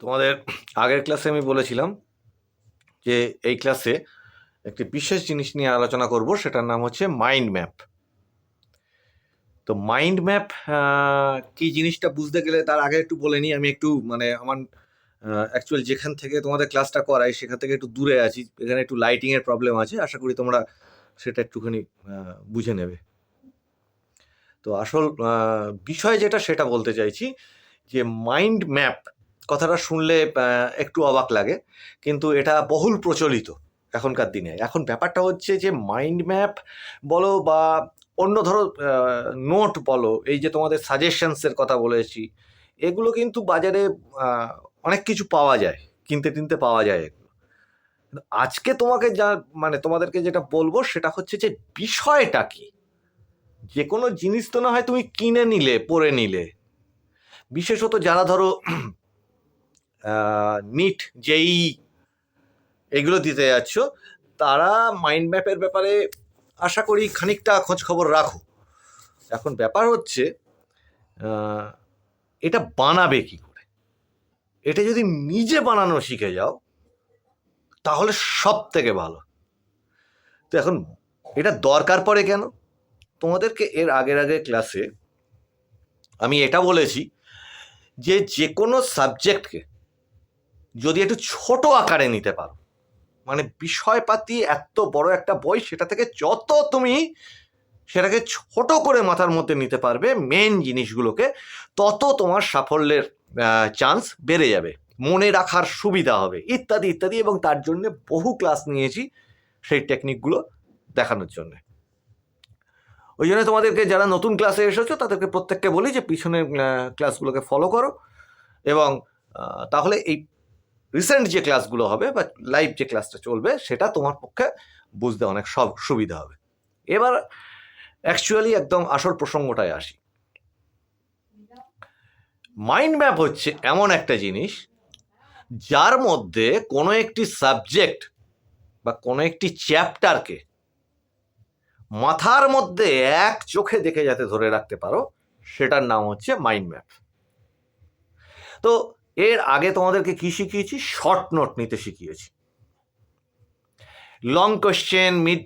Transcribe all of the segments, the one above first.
তোমাদের আগের ক্লাসে আমি বলেছিলাম যে এই ক্লাসে একটি বিশেষ জিনিস নিয়ে আলোচনা করব, সেটার নাম হচ্ছে মাইন্ড ম্যাপ তো মাইন্ড ম্যাপ কি জিনিসটা বুঝতে গেলে তার আগে একটু বলে নিই। আমি একটু মানে আমার অ্যাকচুয়াল যেখান থেকে তোমাদের ক্লাসটা করাই, সেখান থেকে একটু দূরে আছি। এখানে একটু লাইটিংয়ের প্রবলেম আছে। আশা করি তোমরা সেটা একটুখানি বুঝে নেবে। তো আসল বিষয় যেটা, সেটা বলতে চাইছি যে মাইন্ড ম্যাপ কথাটা শুনলে একটু অবাক লাগে। কিন্তু এটা বহুল প্রচলিত এখনকার দিনে। এখন ব্যাপারটা হচ্ছে যে মাইন্ড ম্যাপ বলো বা অন্য ধরো নোট বলো, এই যে তোমাদের সাজেশনসের কথা বলেছি, এগুলো কিন্তু বাজারে অনেক কিছু পাওয়া যায়, কিনতে টিনতে পাওয়া যায় এগুলো। আজকে তোমাকে যা মানে তোমাদেরকে যেটা বলব, সেটা হচ্ছে যে, বিষয়টা কি? যে কোনো জিনিস তো না হয় তুমি কিনে নিলে, পরে নিলে। বিশেষত যারা ধরো নিট যেই এগুলো দিতে যাচ্ছ। তারা মাইন্ড ম্যাপের ব্যাপারে আশা করি খানিকটা খোঁজ খবর রাখো। এখন ব্যাপার হচ্ছে এটা বানাবে কি করে? এটা যদি নিজে বানানো শিখে যাও, তাহলে সব থেকে ভালো। তো এখন এটা দরকার পড়ে কেন? তোমাদেরকে এর আগের আগের ক্লাসে আমি এটা বলেছি যে যে কোনো সাবজেক্টকে যদি একটু ছোট আকারে নিতে পারো। মানে বিষয়পাতি এত বড় একটা বই, সেটা থেকে যত তুমি সেটাকে ছোট করে মাথার মধ্যে নিতে পারবে মেন জিনিসগুলোকে, তত তোমার সাফল্যের চান্স বেড়ে যাবে। মনে রাখার সুবিধা হবে, ইত্যাদি ইত্যাদি, এবং তার জন্য বহু ক্লাস নিয়েছি সেই টেকনিকগুলো দেখানোর জন্য। ওই জন্য তোমাদেরকে যারা নতুন ক্লাসে এসেছ, তাদেরকে প্রত্যেককে বলি যে পিছনের ক্লাসগুলোকে ফলো করো, এবং তাহলে এই রিসেন্ট যে ক্লাসগুলো হবে বা লাইভ যে ক্লাসটা চলবে, সেটা তোমার পক্ষে বুঝতে অনেক সব সুবিধা হবে। এবার অ্যাকচুয়ালি একদম আসল প্রসঙ্গটায় আসি। মাইন্ড ম্যাপ হচ্ছে এমন একটা জিনিস, যার মধ্যে কোনো একটি সাবজেক্ট বা কোনো একটি চ্যাপ্টারকে মাথার মধ্যে এক চোখে দেখে যাতে ধরে রাখতে পারো, সেটার নাম হচ্ছে মাইন্ড ম্যাপ তো এর আগে তোমাদেরকে কি শিখিয়েছি? শর্ট নোট নিতে শিখিয়েছি। Long question mid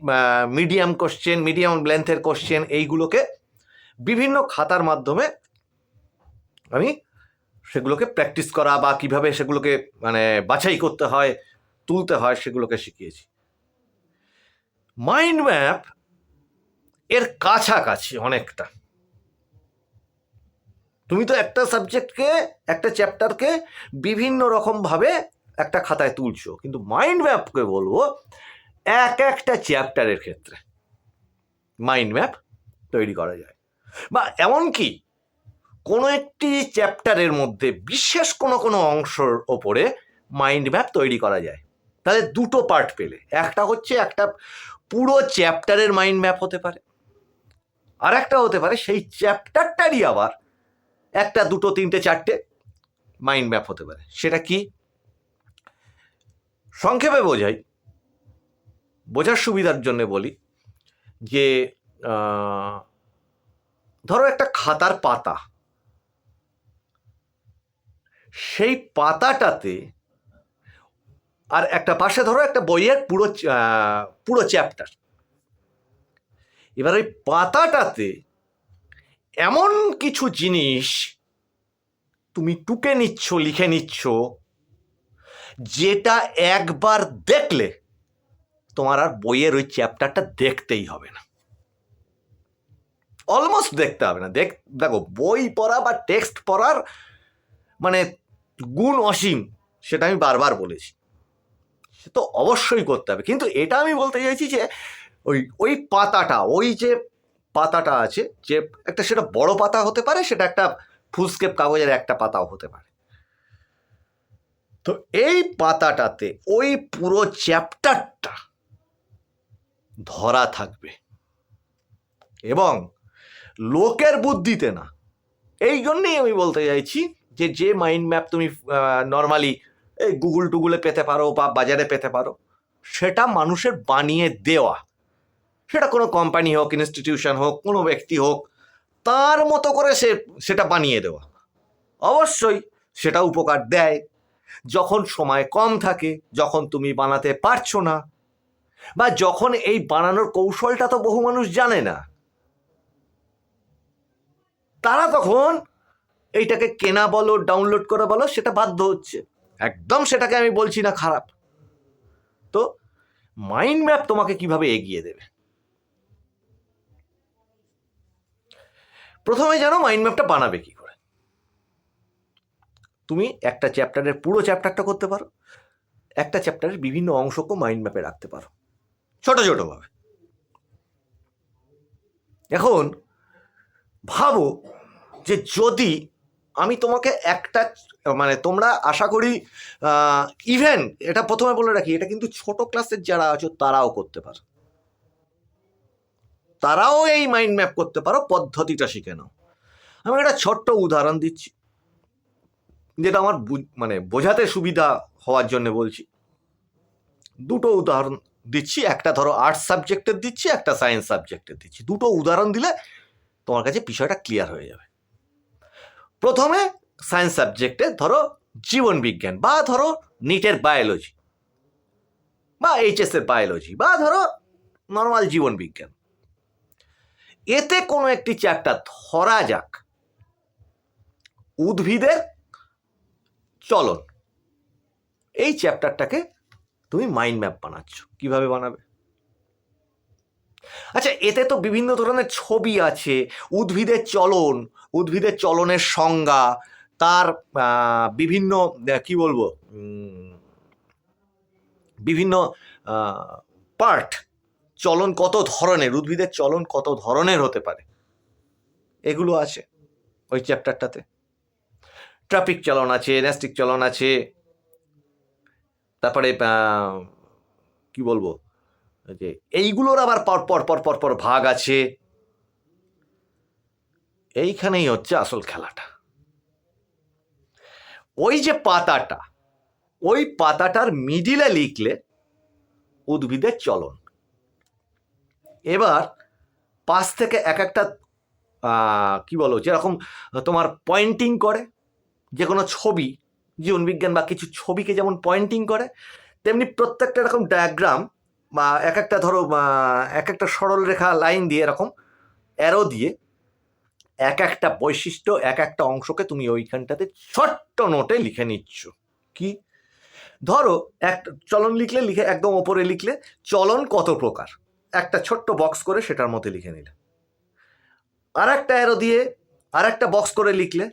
medium question medium লেন্থের question এইগুলোকে বিভিন্ন খাতার মাধ্যমে আমি সেগুলোকে প্র্যাকটিস করা বা কীভাবে সেগুলোকে মানে বাছাই করতে হয়, তুলতে হয় সেগুলোকে শিখিয়েছি। মাইন্ড ম্যাপ এর কাছাকাছি অনেকটা। তুমি তো একটা সাবজেক্টকে একটা চ্যাপ্টারকে বিভিন্ন রকমভাবে একটা খাতায় তুলছো। কিন্তু মাইন্ড ম্যাপকে বলব, এক একটা চ্যাপ্টারের ক্ষেত্রে মাইন্ড ম্যাপ তৈরি করা যায়। বা এমনকি কোনো একটি চ্যাপ্টারের মধ্যে বিশেষ কোনো কোনো অংশের ওপরে মাইন্ড ম্যাপ তৈরি করা যায়। তাহলে দুটো পার্ট পেলে। একটা হচ্ছে একটা পুরো চ্যাপ্টারের মাইন্ড ম্যাপ হতে পারে। আর একটা হতে পারে, সেই চ্যাপ্টারটারই আবার একটা, দুটো, তিনটে, চারটে মাইন্ড ম্যাপ হতে পারে। সেটা কি? সংক্ষেপে বোঝাই, বোঝার সুবিধার জন্য বলি যে ধরো একটা খাতার পাতা। সেই পাতাটাতে আর একটা পাশে ধরো একটা বইয়ের পুরো পুরো চ্যাপ্টার এবার ওই পাতাটাতে এমন কিছু জিনিস তুমি টুকে নিচ্ছ, লিখে নিচ্ছ, যেটা একবার দেখলে তোমার আর বইয়ের ওই চ্যাপ্টারটা দেখতেই হবে না। অলমোস্ট দেখতে হবে না। দেখ, দেখো, বই পড়া বা টেক্সট পড়ার মানে গুণ অসীম, সেটা আমি বারবার বলেছি। সে তো অবশ্যই করতে হবে। কিন্তু এটা আমি বলতে চাইছি যে ওই ওই পাতাটা, ওই যে পাতাটা আছে যে একটা সেটা বড় পাতা হতে পারে, সেটা একটা ফুলস্কেপ কাগজের একটা পাতাও হতে পারে। তো এই পাতাটাতে ওই পুরো চ্যাপ্টারটা ধরা থাকবে। এবং লোকের বুদ্ধিতে না, এই জন্যেই আমি বলতে চাইছি যে যে মাইন্ড ম্যাপ তুমি নর্মালি গুগল টুগুলে পেতে পারো বা বাজারে পেতে পারো, সেটা মানুষের বানিয়ে দেওয়া। সেটা কোনো কোম্পানি হোক ইনস্টিটিউশন হোক, কোনো ব্যক্তি হোক, তার মতো করে সে, সেটা বানিয়ে দেওয়া। অবশ্যই সেটা উপকার দেয়। যখন সময় কম থাকে, যখন তুমি বানাতে পারছ না, বা যখন এই বানানোর কৌশলটা তো বহু মানুষ জানে না, তারা তখন এইটাকে কেনা বলো ডাউনলোড করা বলো, সেটা বাধ্য হচ্ছে। একদম সেটাকে আমি বলছি না খারাপ। তো মাইন্ড ম্যাপ তোমাকে কীভাবে এগিয়ে দেবে? প্রথমে জানো মাইন্ড ম্যাপটা বানাবে কি করে? তুমি একটা চ্যাপ্টারের পুরো চ্যাপ্টারটা করতে পারো, একটা চ্যাপ্টারের বিভিন্ন অংশকেও মাইন্ড ম্যাপে রাখতে পারো, ছোট ছোটভাবে এখন ভাবো যে যদি আমি তোমাকে একটা মানে তোমরা আশা করি ইভেন এটা প্রথমে বলে রাখি, এটা কিন্তু ছোট ক্লাসের যারা আছো তারাও করতে পারো। তারাও এই মাইন্ড ম্যাপ করতে পারো, পদ্ধতিটা শিখে নাও। আমি একটা ছোট্ট উদাহরণ দিচ্ছি, যেটা আমার মানে বোঝাতে সুবিধা হওয়ার জন্য বলছি। দুটো উদাহরণ দিচ্ছি, একটা ধরো আর্টস সাবজেক্টের দিচ্ছি, একটা সায়েন্স সাবজেক্টের দিচ্ছি। দুটো উদাহরণ দিলে তোমার কাছে বিষয়টা ক্লিয়ার হয়ে যাবে। প্রথমে সায়েন্স সাবজেক্টে ধরো জীবন বিজ্ঞান বা ধরো নিটের বায়োলজি বা এইচএসের বায়োলজি বা ধরো নর্মাল জীবন বিজ্ঞান। এতে কোনো একটি চ্যাপ্টার ধরা যাক। উদ্ভিদের চলন। এই চ্যাপ্টারটাকে তুমি মাইন্ড ম্যাপ বানাচ্ছ। কীভাবে বানাবে? আচ্ছা এতে তো বিভিন্ন ধরনের ছবি আছে। উদ্ভিদের চলন, উদ্ভিদের চলনের সংজ্ঞা, তার বিভিন্ন কি বলব? বিভিন্ন পার্ট চলন কত ধরনের, উদ্ভিদের চলন কত ধরনের হতে পারে? এগুলো আছে ওই চ্যাপ্টারটাতে ট্রাফিক চলন আছে ন্যাস্টিক চলন আছে, তারপরে কি বলব? যে এইগুলোর আবার পর পর পর পর পর ভাগ আছে। এইখানেই হচ্ছে আসল খেলাটা। ওই যে পাতাটা, ওই পাতাটার মিডিলে লিখলে উদ্ভিদের চলন। এবার পাশ থেকে এক একটা কি বলো যেরকম তোমার পয়েন্টিং করে যে কোনো ছবি, জীবনবিজ্ঞান বা কিছু ছবিকে যেমন পয়েন্টিং করে, তেমনি প্রত্যেকটা এরকম ডায়াগ্রাম বা এক একটা ধরো এক একটা সরল রেখা লাইন দিয়ে এরকম অ্যারো দিয়ে এক একটা বৈশিষ্ট্য, এক একটা অংশকে তুমি ওইখানটাতে ছোট্ট নোটে লিখে নিচ্ছ। কি? ধরো, এক, চলন লিখলে লিখে, একদম ওপরে লিখলে চলন কত প্রকার? একটা ছোট্ট বক্স করে সেটার মধ্যে লিখে নিলে। আর একটা অ্যারো দিয়ে আর একটা বক্স করে লিখলে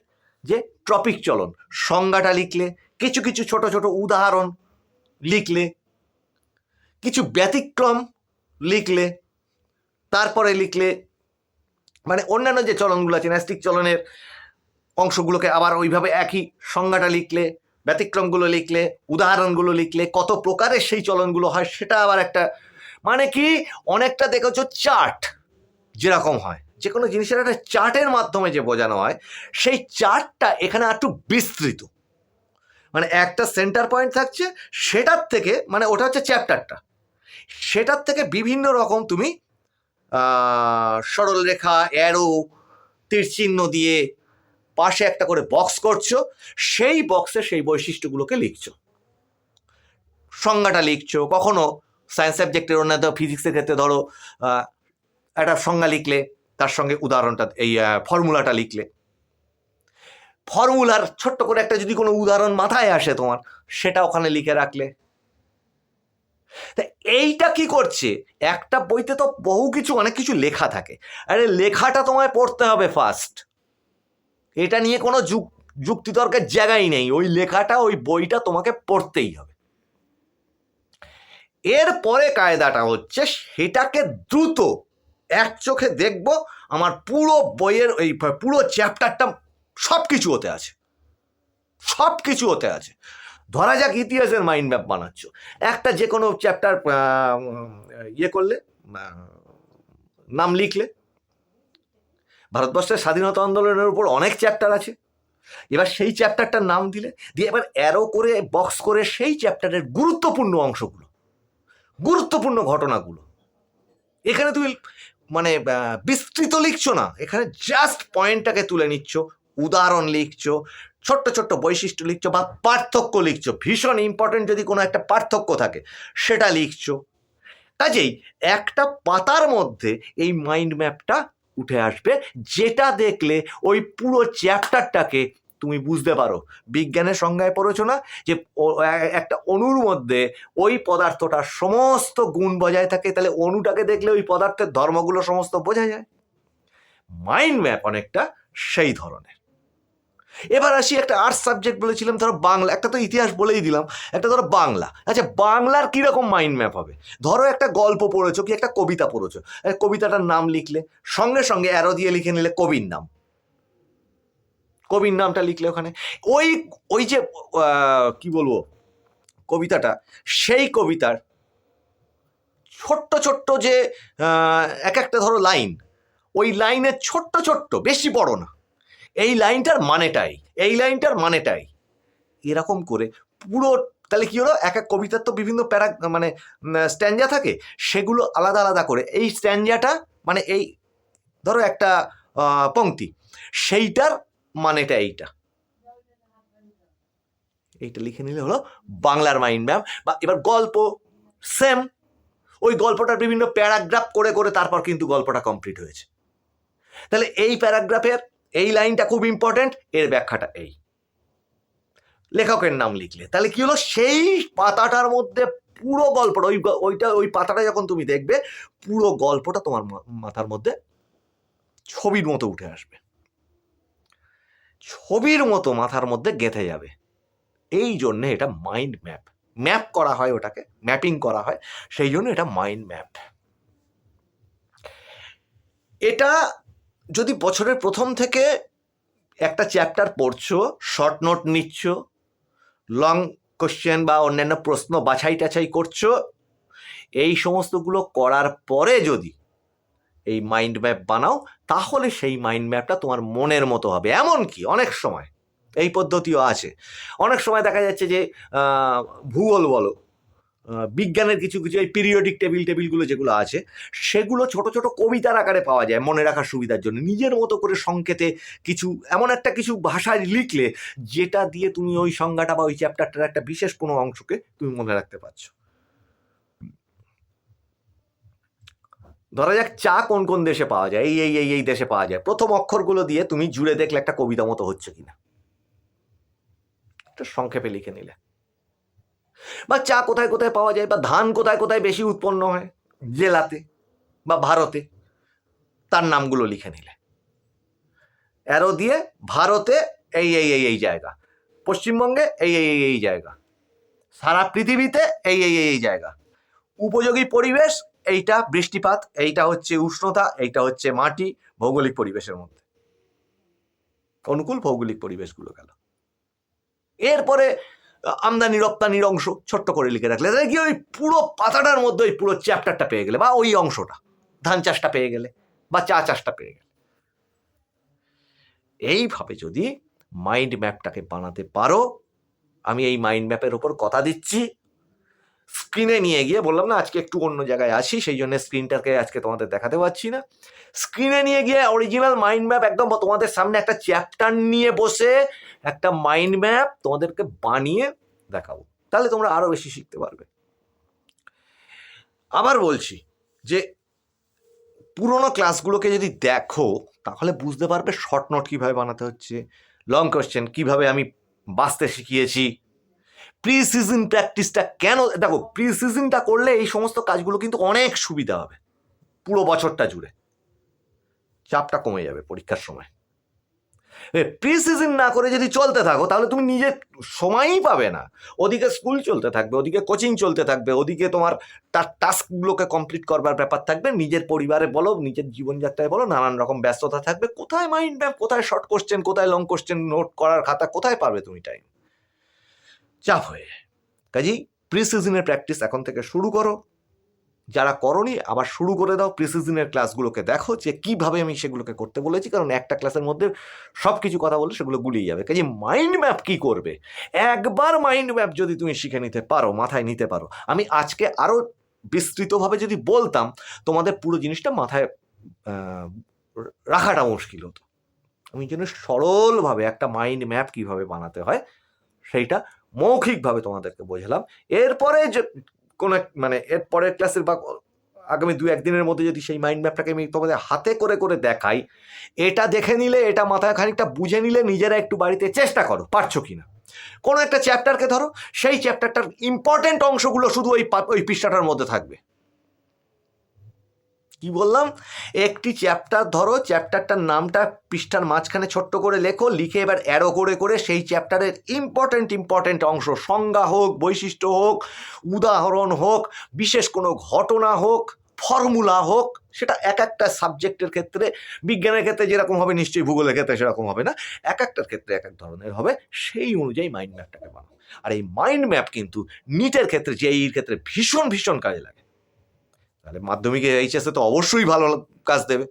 যে ট্রপিক চলন, সংজ্ঞাটা লিখলে, কিছু কিছু ছোট ছোট উদাহরণ লিখলে, কিছু ব্যতিক্রম লিখলে, তারপরে লিখলে মানে অন্যান্য যে চলনগুলো আছে, ন্যাস্টিক চলনের অংশগুলোকে আবার ওইভাবে একই সংজ্ঞাটা লিখলে, ব্যতিক্রমগুলো লিখলে, উদাহরণগুলো লিখলে, কত প্রকারের সেই চলনগুলো হয় সেটা আবার একটা মানে কি? অনেকটা দেখেছ চার্ট যেরকম হয়। যে কোনো জিনিসের একটা চার্টের মাধ্যমে যে বোঝানো হয় সেই চার্টটা এখানে একটু বিস্তৃত। মানে একটা সেন্টার পয়েন্ট থাকছে সেটার থেকে মানে ওটা হচ্ছে চ্যাপ্টারটা সেটার থেকে বিভিন্ন রকম তুমি আহ, সরল রেখা অ্যারো তীর চিহ্ন দিয়ে পাশে একটা করে বক্স করছ সেই বক্সে সেই বৈশিষ্ট্যগুলোকে লিখছো। সংজ্ঞাটা লিখছো কখনো সায়েন্স সাবজেক্টের অন্যান্য ফিজিক্সের ক্ষেত্রে ধরো একটা সংজ্ঞা লিখলে, তার সঙ্গে উদাহরণটা, এই ফর্মুলাটা লিখলে। ফর্মুলার ছোট্ট করে একটা যদি কোনো উদাহরণ মাথায় আসে তোমার, সেটা ওখানে লিখে রাখলে। তা এইটা কি করছে? একটা বইতে তো বহু কিছু, অনেক কিছু লেখা থাকে। আরে লেখাটা তোমায় পড়তে হবে ফার্স্ট এটা নিয়ে কোনো যুক, যুক্তিতর্কের জায়গাই নেই। ওই লেখাটা, ওই বইটা তোমাকে পড়তেই হবে। এরপরে কায়দাটা হচ্ছে সেটাকে দ্রুত এক চোখে দেখব, আমার পুরো বইয়ের ওই পুরো চ্যাপ্টারটা সব কিছু হতে আছে। সব কিছু হতে আছে। ধরা যাক ইতিহাসের মাইন্ড ম্যাপ বানাচ্ছ। একটা যে কোনো চ্যাপ্টার ইয়ে করলে নাম লিখলে। ভারতবর্ষের স্বাধীনতা আন্দোলনের উপর অনেক চ্যাপ্টার আছে। এবার সেই চ্যাপ্টারটার নাম দিলে, দিয়ে এবার অ্যারো করে বক্স করে সেই চ্যাপ্টারের গুরুত্বপূর্ণ অংশগুলো। গুরুত্বপূর্ণ ঘটনাগুলো। এখানে তুমি মানে বিস্তৃত লিখছো না। এখানে জাস্ট পয়েন্টটাকে তুলে নিচ্ছ, উদাহরণ লিখছো, ছোট্ট ছোট্ট বৈশিষ্ট্য লিখছো বা পার্থক্য লিখছো। ভীষণ ইম্পর্টেন্ট যদি কোনো একটা পার্থক্য থাকে, সেটা লিখছো। কাজেই একটা পাতার মধ্যে এই মাইন্ড ম্যাপটা উঠে আসবে, যেটা দেখলে ওই পুরো চ্যাপ্টারটাকে তুমি বুঝতে পারো। বিজ্ঞানের সংজ্ঞায় পড়েছো না যে একটা অণুর মধ্যে ওই পদার্থটার সমস্ত গুণ বজায় থাকে, তাহলে অণুটাকে দেখলে ওই পদার্থের ধর্মগুলো সমস্ত বোঝা যায়। মাইন্ড ম্যাপ অনেকটা সেই ধরনের। এবার আসি একটা আর্টস সাবজেক্ট বলেছিলাম, ধরো বাংলা, একটা তো ইতিহাস বলেই দিলাম, একটা ধরো বাংলা। আচ্ছা বাংলার কীরকম মাইন্ড ম্যাপ হবে? ধরো একটা গল্প পড়েছো কি একটা কবিতা পড়েছো কবিতাটার নাম লিখলে, সঙ্গে সঙ্গে অ্যারো দিয়ে লিখে নিলে কবির নাম। কবির নামটা লিখলে ওখানে। ওই ওই যে কি বলব, কবিতাটা, সেই কবিতার ছোট্ট ছোট্ট যে এক একটা ধরো লাইন, ওই লাইনের ছোট্ট ছোট্ট, বেশি বড় না। এই লাইনটার মানেটাই, এই লাইনটার মানেটাই। এরকম করে পুরো, তাহলে কী হলো? এক এক কবিতার তো বিভিন্ন প্যারা মানে স্ট্যান্ডা থাকে, সেগুলো আলাদা আলাদা করে। এই স্ট্যান্ডাটা মানে এই, ধরো একটা পংক্তি, সেইটার মানেটা এইটা। এইটা লিখে নিলে হলো বাংলার মাইন্ড ম্যাপ বা এবার গল্প, সেম, ওই গল্পটার বিভিন্ন প্যারাগ্রাফ করে করে তারপর কিন্তু গল্পটা কমপ্লিট হয়েছে। তাহলে এই প্যারাগ্রাফের, এই লাইনটা খুব ইম্পর্ট্যান্ট, এর ব্যাখ্যাটা এই। লেখকের নাম লিখলে। তাহলে কি হলো? সেই পাতাটার মধ্যে পুরো গল্পটা, ওই ওইটা, ওই পাতাটা যখন তুমি দেখবে, পুরো গল্পটা তোমার মাথার মধ্যে ছবির মতো উঠে আসবে। ছবির মতো মাথার মধ্যে গেঁথে যাবে। এই জন্যে এটা মাইন্ড ম্যাপ ম্যাপ করা হয় ওটাকে ম্যাপিং করা হয়, সেই জন্য এটা মাইন্ড ম্যাপ এটা যদি বছরের প্রথম থেকে একটা চ্যাপ্টার পড়ছো শর্ট নোট নিচ্ছ লং কোশ্চেন বা অন্যান্য প্রশ্ন বাছাই টাছাই করছ, এই সমস্তগুলো করার পরে যদি এই মাইন্ড ম্যাপ বানাও, তাহলে সেই মাইন্ড ম্যাপটা তোমার মনের মতো হবে। এমন কি অনেক সময় এই পদ্ধতিও আছে। অনেক সময় দেখা যাচ্ছে যে ভূগোল বলো বিজ্ঞানের কিছু কিছু এই পিরিয়ডিক টেবিল টেবিলগুলো যেগুলো আছে, সেগুলো ছোট ছোট কবিতার আকারে পাওয়া যায় মনে রাখার সুবিধার জন্য। নিজের মতো করে সংকেতে কিছু, এমন একটা কিছু ভাষায় লিখলে, যেটা দিয়ে তুমি ওই সংজ্ঞাটা বা ওই চ্যাপ্টারটার একটা বিশেষ কোনো অংশকে তুমি মনে রাখতে পারছ। ধরা যাক চা কোন কোন দেশে পাওয়া যায়, এই এই এই এই দেশে পাওয়া যায়। প্রথম অক্ষরগুলো দিয়ে তুমি জুড়ে দেখলে একটা কবিতা মতো হচ্ছে কিনা। একটা সংক্ষেপে লিখে নিলে। বা চা কোথায় কোথায় পাওয়া যায় বা ধান কোথায় কোথায় বেশি উৎপন্ন হয়? জেলাতে বা ভারতে। তার নামগুলো লিখে নিলে। অ্যারো দিয়ে ভারতে এই এই এই এই জায়গা। পশ্চিমবঙ্গে এই এই এই এই জায়গা। সারা পৃথিবীতে এই এই এই এই জায়গা। উপযোগী পরিবেশ এইটা বৃষ্টিপাত, এইটা হচ্ছে উষ্ণতা, এইটা হচ্ছে মাটি, ভৌগোলিক পরিবেশের মধ্যে। অনুকূল ভৌগোলিক পরিবেশগুলো গেল। এরপরে আমদানি রপ্তানির অংশ ছোট্ট করে লিখে রাখলে কি ওই পুরো পাতাটার মধ্যে ওই পুরো চ্যাপ্টারটা পেয়ে গেলে, বা ওই অংশটা, ধান চাষটা পেয়ে গেলে, বা চা চাষটা পেয়ে গেলে। এইভাবে যদি মাইন্ড ম্যাপটাকে বানাতে পারো, আমি এই মাইন্ড ম্যাপের ওপর কথা দিচ্ছি। স্ক্রিনে নিয়ে গিয়ে বললাম, না, আজকে একটু অন্য জায়গায় আসি, সেই জন্য স্ক্রিনটাকে আজকে তোমাদের দেখাতে পারছি না। স্ক্রিনে নিয়ে গিয়ে অরিজিনাল মাইন্ড ম্যাপ একদম তোমাদের সামনে একটা চ্যাপ্টার নিয়ে বসে একটা মাইন্ড ম্যাপ তোমাদেরকে বানিয়ে দেখাবো। তাহলে তোমরা আরও বেশি শিখতে পারবে। আবার বলছি যে, পুরোনো ক্লাসগুলোকে যদি দেখো, তাহলে বুঝতে পারবে শর্ট নোট কীভাবে বানাতে হচ্ছে লং কোশ্চেন কীভাবে আমি বাঁচতে শিখিয়েছি প্রি সিজন প্র্যাকটিসটা কেন, দেখো প্রি সিজনটা করলে এই সমস্ত কাজগুলো কিন্তু অনেক সুবিধা হবে। পুরো বছরটা জুড়ে। চাপটা কমে যাবে পরীক্ষার সময়। প্রি সিজন না করে যদি চলতে থাকো, তাহলে তুমি নিজের সময়ই পাবে না। ওদিকে স্কুল চলতে থাকবে, ওদিকে কোচিং চলতে থাকবে, ওদিকে তোমার তার টাস্কগুলোকে কমপ্লিট করবার ব্যাপার থাকবে, নিজের পরিবারে বলো, নিজের জীবনযাত্রায় বলো, নানান রকম ব্যস্ততা থাকবে। কোথায় মাইন্ড ম্যাপ কোথায় শর্ট কোশ্চেন কোথায় লং কোশ্চেন নোট করার খাতা, কোথায় পাবে তুমি টাইম চাপ হয়ে যায়। কাজেই প্রি সিজনের প্র্যাকটিস এখন থেকে শুরু করো। যারা করনি, আবার শুরু করে দাও প্রি সিজনের ক্লাসগুলোকে দেখো যে কীভাবে আমি সেগুলোকে করতে বলেছি, কারণ একটা ক্লাসের মধ্যে সব কিছু কথা বলে সেগুলো গুলিয়ে যাবে। কাজে মাইন্ড ম্যাপ কি করবে? একবার মাইন্ড ম্যাপ যদি তুমি শিখে নিতে পারো, মাথায় নিতে পারো, আমি আজকে আরও বিস্তৃতভাবে যদি বলতাম, তোমাদের পুরো জিনিসটা মাথায় রাখাটা মুশকিল হতো। আমি যেন সরলভাবে একটা মাইন্ড ম্যাপ কীভাবে বানাতে হয়, সেইটা মৌখিকভাবে তোমাদেরকে বোঝালাম। এরপরে যে কোনো মানে এরপরের ক্লাসের বা আগামী দু একদিনের মধ্যে যদি সেই মাইন্ড ম্যাপটাকে আমি তোমাদের হাতে করে করে দেখাই, এটা দেখে নিলে, এটা মাথায় খানিকটা বুঝে নিলে নিজেরা একটু বাড়িতে চেষ্টা করো, পারছ কি না কোনো একটা চ্যাপ্টারকে ধরো, সেই চ্যাপ্টারটার ইম্পর্টেন্ট অংশগুলো শুধু ওই ওই পৃষ্ঠাটার মধ্যে থাকবে। কি বললাম? একটি চ্যাপ্টার ধরো চ্যাপ্টারটার নামটা পৃষ্ঠার মাঝখানে ছোট্ট করে লেখো, লিখে এবার অ্যারো করে করে সেই চ্যাপ্টারের ইম্পর্টেন্ট ইম্পর্টেন্ট অংশ, সংজ্ঞা হোক, বৈশিষ্ট্য হোক, উদাহরণ হোক, বিশেষ কোনো ঘটনা হোক ফর্মুলা হোক, সেটা এক একটা সাবজেক্টের ক্ষেত্রে, বিজ্ঞানের ক্ষেত্রে যেরকম হবে, নিশ্চয়ই ভূগোলের ক্ষেত্রে সেরকম হবে না, এক একটার ক্ষেত্রে এক এক ধরনের হবে, সেই অনুযায়ী মাইন্ড ম্যাপটাকে বানাও। আর এই মাইন্ড ম্যাপ কিন্তু নিটের ক্ষেত্রে যে এই ক্ষেত্রে ভীষণ ভীষণ কাজে লাগে। তাহলে মাধ্যমিকে এইচএসে তো অবশ্যই ভালো কাজ দেবে।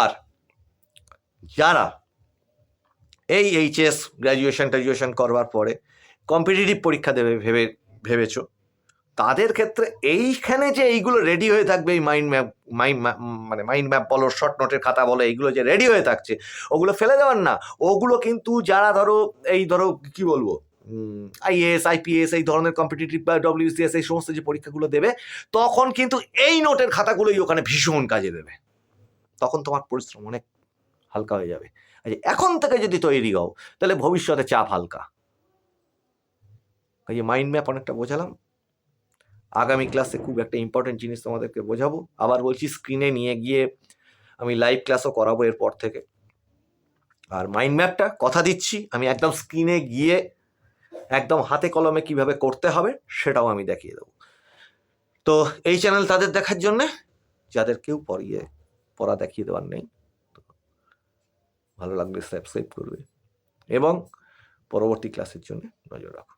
আর যারা এই এইচএস গ্র্যাজুয়েশন ট্র্যাজুয়েশন করবার পরে কম্পিটিটিভ পরীক্ষা দেবে ভেবে, ভেবেছো, তাদের ক্ষেত্রে এইখানে যে এইগুলো রেডি হয়ে থাকবে, এই মাইন্ড ম্যাপ মাইন্ড মানে মাইন্ড ম্যাপ বলো শর্ট নোটের খাতা বলো, এইগুলো যে রেডি হয়ে থাকছে, ওগুলো ফেলে দেওয়ার না। ওগুলো কিন্তু যারা ধরো, এই ধরো, কি বলব? আইএস আইপিএস এই ধরনের কম্পিটিটিভ বা ডব্লিউসিএস এই সমস্ত যে পরীক্ষাগুলো দেবে, তখন কিন্তু এই নোটের খাতাগুলোই ওখানে ভীষণ কাজে দেবে। তখন তোমার পরিশ্রম অনেক হালকা হয়ে যাবে। আর এখন থেকে যদি তৈরি হও, তাহলে ভবিষ্যতে চাপ হালকা। এই যে মাইন্ড ম্যাপ অনেকটা বোঝালাম। আগামী ক্লাসে খুব একটা ইম্পর্টেন্ট জিনিস তোমাদেরকে বোঝাবো। আবার বলছি স্ক্রিনে নিয়ে গিয়ে আমি লাইভ ক্লাসও করাবো এরপর থেকে। আর মাইন্ড ম্যাপটা কথা দিচ্ছি, আমি একদম স্ক্রিনে গিয়ে একদম হাতে কলমে কীভাবে করতে হবে সেটাও আমি দেখিয়ে দেবো। তো এই চ্যানেল তাদের দেখার জন্যে, যাদের কেউ পড়িয়ে, পড়া দেখিয়ে দেওয়ার নেই ভালো লাগলে সাবস্ক্রাইব করবে এবং পরবর্তী ক্লাসের জন্য নজর রাখো।